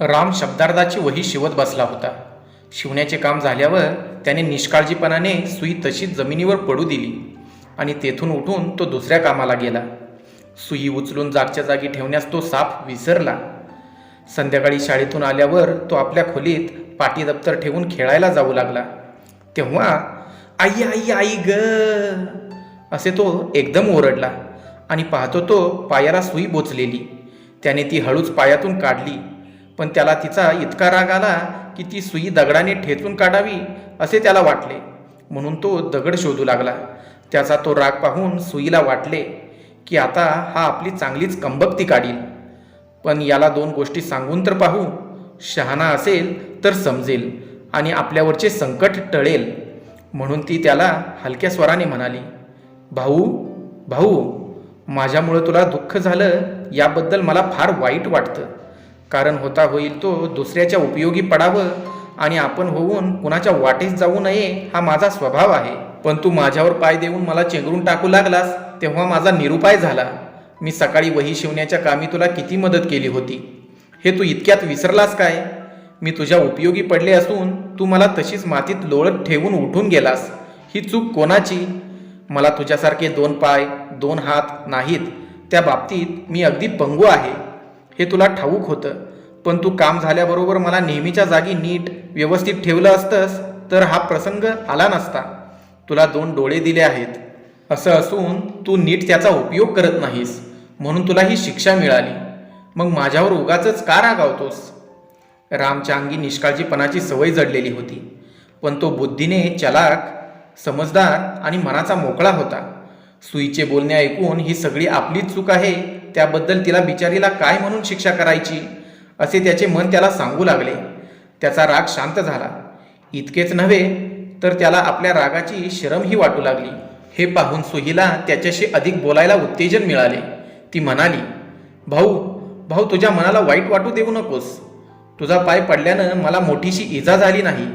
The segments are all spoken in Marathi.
राम शब्दार्धाची वही शिवत बसला होता. शिवण्याचे काम झाल्यावर त्याने निष्काळजीपणाने सुई तशीच जमिनीवर पडू दिली आणि तेथून उठून तो दुसऱ्या कामाला गेला. सुई उचलून जागच्या जागी ठेवण्यास तो साप विसरला. संध्याकाळी शाळेतून आल्यावर तो आपल्या खोलीत पाटी दप्तर ठेवून खेळायला जाऊ लागला. तेव्हा आई आई आई ग! असे तो एकदम ओरडला आणि पाहतो तो पायाला सुई बोचलेली. त्याने ती हळूच पायातून काढली. पण त्याला तिचा इतका राग आला की ती सुई दगडाने ठेचून काढावी असे त्याला वाटले. म्हणून तो दगड शोधू लागला. त्याचा तो राग पाहून सुईला वाटले की आता हा आपली चांगलीच कंबक्ती काढील. पण याला दोन गोष्टी सांगून तर पाहू. शहाणा असेल तर समजेल आणि आपल्यावरचे संकट टळेल. म्हणून ती त्याला हलक्या स्वराने म्हणाली भाऊ भाऊ माझ्यामुळं तुला दुःख झालं याबद्दल मला फार वाईट वाटतं. कारण होता होईल तो दुसऱ्याच्या उपयोगी पडावं आणि आपण होऊन कुणाच्या वाटेस जाऊ नये हा माझा स्वभाव आहे. पण तू माझ्यावर पाय देऊन मला चेंगरून टाकू लागलास तेव्हा माझा निरुपाय झाला. मी सकाळी वही शिवण्याच्या कामी तुला किती मदत केली होती? हे तू इतक्यात विसरलास काय? मी तुझ्या उपयोगी पडले असून तू मला तशीच मातीत लोळत ठेवून उठून गेलास. ही चूक कोणाची? मला तुझ्यासारखे दोन पाय दोन हात नाहीत. त्या बाबतीत मी अगदी पंगू आहे. हे तुला ठाऊक होतं. पण तू काम झाल्याबरोबर मला नेहमीच्या जागी नीट व्यवस्थित ठेवलं असतंस तर हा प्रसंग आला नसता. तुला दोन डोळे दिले आहेत. असं असून तू नीट त्याचा उपयोग करत नाहीस म्हणून तुला ही शिक्षा मिळाली. मग माझ्यावर उगाच का रागावतोस रामच्या अंगी निष्काळजीपणाची सवय जडलेली होती. पण तो बुद्धीने चलाक समजदार आणि मनाचा मोकळा होता. सुईचे बोलणे ऐकून ही सगळी आपलीच चूक आहे त्याबद्दल तिला बिचारीला काय म्हणून शिक्षा करायची? असे त्याचे मन त्याला सांगू लागले. त्याचा राग शांत झाला. इतकेच नव्हे तर त्याला आपल्या रागाची शरमही वाटू लागली. हे पाहून सुहीला त्याच्याशी अधिक बोलायला उत्तेजन मिळाले. ती म्हणाली भाऊ भाऊ तुझ्या मनाला वाईट वाटू देऊ नकोस. तुझा पाय पडल्यानं मला मोठीशी इजा झाली नाही.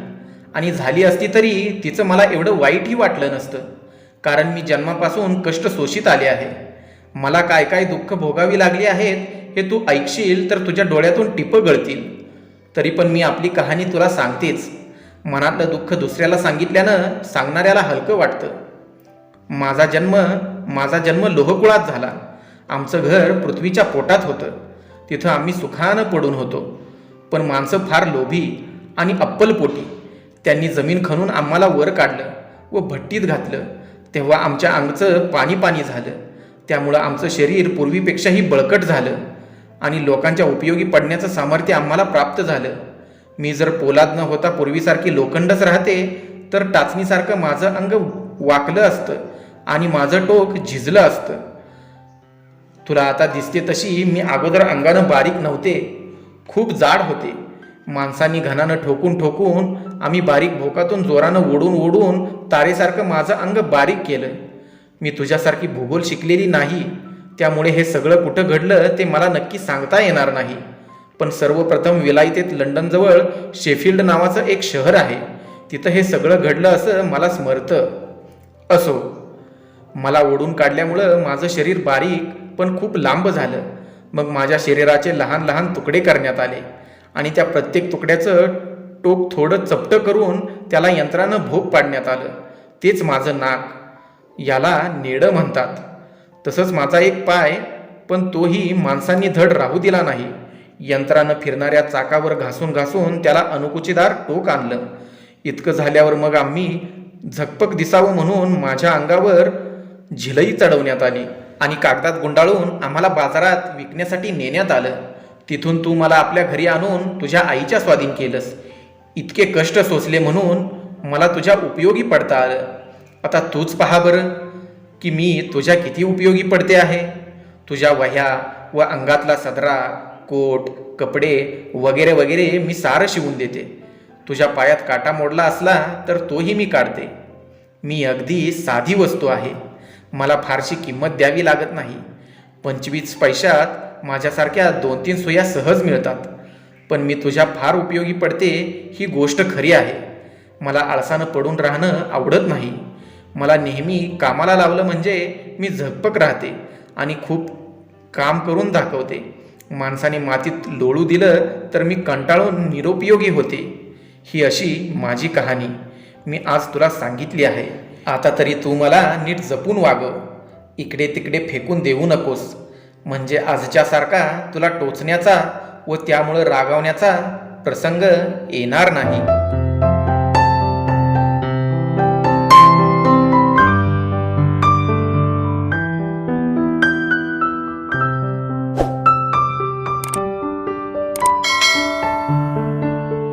आणि झाली असती तरी तिचं मला एवढं वाईटही वाटलं नसतं. कारण मी जन्मापासून कष्ट शोषित आले आहे. मला काय काय दुःख भोगावी लागली आहेत हे तू ऐकशील तर तुझ्या डोळ्यातून टिपं गळतील. तरी पण मी आपली कहाणी तुला सांगतेच. मनातलं दुःख दुसऱ्याला सांगितल्यानं सांगणाऱ्याला हलकं वाटतं. माझा जन्म माझा जन्म लोहकुळात झाला. आमचं घर पृथ्वीच्या पोटात होतं. तिथं आम्ही सुखानं पडून होतो. पण माणसं फार लोभी आणि अप्पलपोटी. त्यांनी जमीन खणून आम्हाला वर काढलं व भट्टीत घातलं. तेव्हा आमच्या अंगचं पाणी पाणी झालं. त्यामुळं आमचं शरीर पूर्वीपेक्षाही बळकट झालं आणि लोकांच्या उपयोगी पडण्याचं सामर्थ्य आम्हाला प्राप्त झालं. मी जर पोलाद न होता पूर्वीसारखी लोखंडच राहते तर टाचणीसारखं माझं अंग वाकलं असतं आणि माझं टोक झिजलं असतं. तुला आता दिसते तशी मी अगोदर अंगानं बारीक नव्हते खूप जाड होते. माणसांनी घनानं ठोकून ठोकून आम्ही बारीक भोकातून जोरानं ओढून ओढून तारेसारखं माझं अंग बारीक केलं. मी तुझ्यासारखी भूगोल शिकलेली नाही. त्यामुळे हे सगळं कुठं घडलं ते मला नक्की सांगता येणार नाही. पण सर्वप्रथम विलायतेत लंडनजवळ शेफिल्ड नावाचं एक शहर आहे. तिथं हे सगळं घडलं असं मला स्मरतं. असो मला ओढून काढल्यामुळं माझं शरीर बारीक पण खूप लांब झालं. मग माझ्या शरीराचे लहान लहान तुकडे करण्यात आले. आणि त्या प्रत्येक तुकड्याचं टोक थोडं चपटं करून त्याला यंत्रानं भोग पाडण्यात आलं. तेच माझं नाक. याला नेडं म्हणतात. तसंच माझा एक पाय पण तोही माणसांनी धड राहू दिला नाही. यंत्रानं फिरणाऱ्या चाकावर घासून घासून त्याला अनुकुचीदार टोक आणलं. इतकं झाल्यावर मग आम्ही झकपक दिसावं म्हणून माझ्या अंगावर झिलई चढवण्यात आली आणि कागदात गुंडाळून आम्हाला बाजारात विकण्यासाठी नेण्यात आलं. तिथून तू मला आपल्या घरी आणून तुझ्या आईच्या स्वाधीन केलंस. इतके कष्ट सोसले म्हणून मला तुझ्या उपयोगी पडता आलं. आता तूच पहा बरं की मी तुझ्या किती उपयोगी पडते आहे? तुझ्या वह्या व अंगातला सदरा कोट कपडे वगैरे वगैरे मी सारं शिवून देते. तुझ्या पायात काटा मोडला असला तर तोही मी काढते. मी अगदी साधी वस्तू आहे. मला फारशी किंमत द्यावी लागत नाही. पंचवीस पैशात माझ्यासारख्या दोन तीन सोया सहज मिळतात. पण मी तुझ्या फार उपयोगी पडते ही गोष्ट खरी आहे. मला आळसानं पडून राहणं आवडत नाही. मला नेहमी कामाला लावलं म्हणजे मी झकपक राहते आणि खूप काम करून दाखवते. माणसाने मातीत लोळू दिलं तर मी कंटाळून निरुपयोगी होते. ही अशी माझी कहाणी. मी आज तुला सांगितली आहे. आता तरी तू मला नीट जपून वागव. इकडे तिकडे फेकून देऊ नकोस. म्हणजे आजच्यासारखा तुला टोचण्याचा व त्यामुळं रागावण्याचा प्रसंग येणार नाही.